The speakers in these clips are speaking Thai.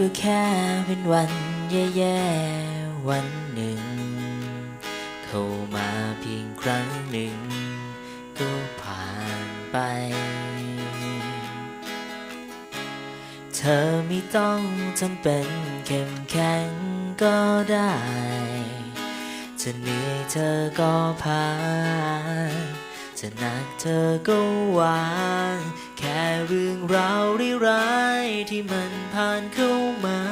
ก็แค่เป็นวันแย่ๆวันหนึ่ง เข้ามาเพียงครั้งหนึ่ง ก็ผ่านไป เธอไม่ต้องจำเป็นเข้มแข็งก็ได้จะเหนื่อยเธอก็ผ่านจะหนักเธอก็วาง เรื่องราวร้ายๆที่มันผ่านเข้ามา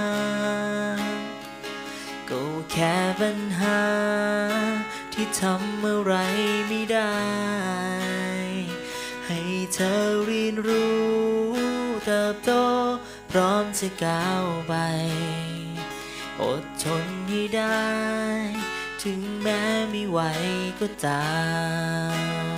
ก็แค่ปัญหา ที่ทำอะไรไม่ได้ ให้เธอเรียนรู้เติบโตพร้อมจะก้าวไป อดทนให้ได้ ถึงแม้ไม่ไหวก็ตาม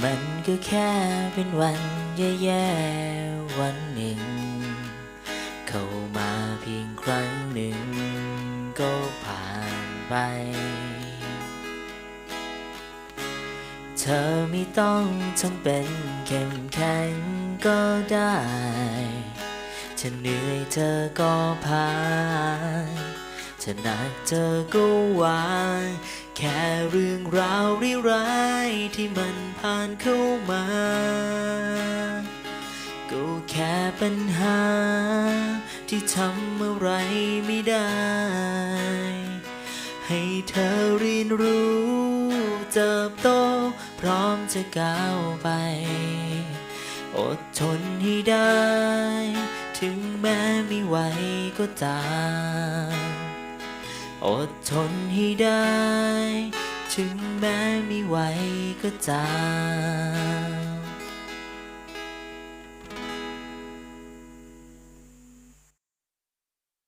มันก็แค่เป็นวันแย่ๆวันหนึ่ง เข้ามาเพียงครั้งหนึ่ง ก็ผ่านไป เธอไม่ต้องจำเป็นเข้มแข็งก็ได้ จะเหนื่อยเธอก็ผ่านจะหนักเธอก็วาง แค่เรื่องราวร้ายๆที่มันผ่านเข้ามา ก็แค่ปัญหา ที่ทำอะไรไม่ได้ ให้เธอเรียนรู้เติบโตพร้อมจะก้าวไป อดทนให้ได้ ถึงแม้ไม่ไหวก็ตาม อดทนให้ได้ ถึงแม้ไม่ไหวก็ตาม